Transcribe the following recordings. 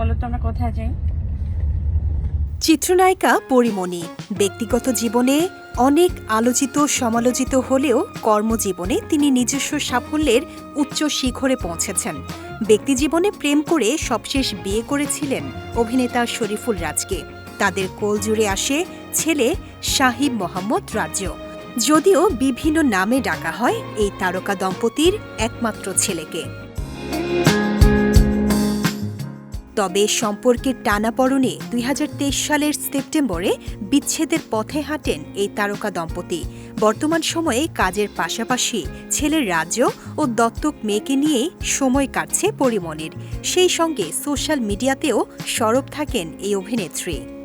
আমরা কোথায় যাই? চিত্রনায়িকা পরিমণি, ব্যক্তিগত জীবনে অনেক আলোচিত, সমালোচিত হলেও কর্মজীবনে তিনি নিজস্ব সাফল্যের উচ্চ শিখরে পৌঁছেছেন। ব্যক্তিজীবনে প্রেম করে সবশেষ বিয়ে করেছিলেন অভিনেতা শরীফুল রাজকে। তাদের কোল জুড়ে আসে ছেলে শাহিব মোহাম্মদ রাজ্য। যদিও বিভিন্ন নামে ডাকা হয়, এই তারকা দম্পতির একমাত্র ছেলেকে। তবে সম্পর্কের টানাপড়নে দুই হাজার তেইশ সালের সেপ্টেম্বরে বিচ্ছেদের পথে হাঁটেন এই তারকা দম্পতি। বর্তমান সময়ে কাজের পাশাপাশি ছেলের রাজ্য ও দত্তক মেয়েকে নিয়ে সময় কাটছে পরিমণির। সেই সঙ্গে সোশ্যাল মিডিয়াতেও সরব থাকেন এই অভিনেত্রী।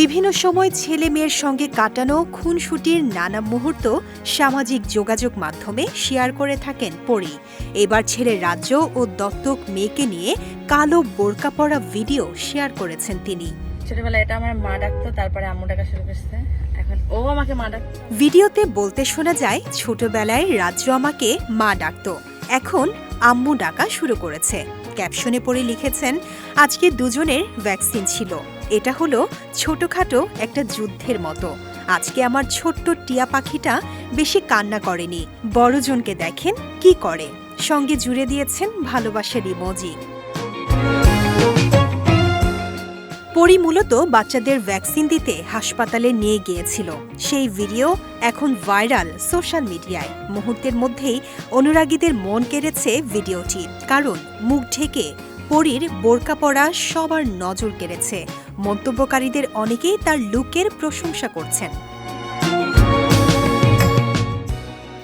বিভিন্ন সময় ছেলে মেয়ের সঙ্গে কাটানো খুনসুটির নানা মুহূর্ত সামাজিক যোগাযোগ মাধ্যমে শেয়ার করে থাকেন পরি। এবার ছেলে রাজ্য ও দত্তক মেয়েকে নিয়ে কালো বোরকা পরা ভিডিও শেয়ার করেছেন তিনি। ছোটবেলায় এটা আমার মা ডাকতো তারপরে আম্মু ডাকা শুরু করছে। এখন ও আমাকে মা ডাকতো ভিডিওতে বলতে শোনা যায় ছোটবেলায় রাজ্য আমাকে মা ডাকত। এখন আম্মু ডাকা শুরু করেছে। ক্যাপশনে পড়ে লিখেছেন আজকে দুজনের ভ্যাকসিন ছিল। এটা হলো ছোটখাটো একটা যুদ্ধের মতো। আজকে আমার ছোট্ট টিয়া পাখিটা বেশি কান্না করেনি। বড়জনকে দেখেন কি করে। সঙ্গে জুড়ে দিয়েছেন ভালোবাসার ইমোজি। পরি মূলত বাচ্চাদের ভ্যাকসিন দিতে হাসপাতালে নিয়ে গিয়েছিল। সেই ভিডিও এখন ভাইরাল সোশ্যাল মিডিয়ায়। মুহূর্তের মধ্যেই অনুরাগীদের মন কেড়েছে ভিডিওটি। কারণ মুখ ঢেকে পরীর বোরকা পরা সবার নজর কেড়েছে। মন্তব্যকারীদের অনেকেই তার লুকের প্রশংসা করছেন।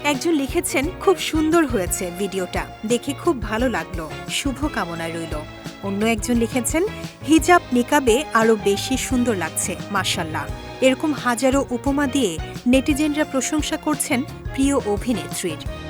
একজন লিখেছেন, খুব সুন্দর হয়েছে ভিডিওটা। দেখে খুব ভালো লাগল। শুভ কামনা রইল। অন্য একজন লিখেছেন, হিজাব নিকাবে আরও বেশি সুন্দর লাগছে মাসাল্লাহ এরকম হাজারো উপমা দিয়ে নেটিজেনরা প্রশংসা করছেন প্রিয় অভিনেত্রীর।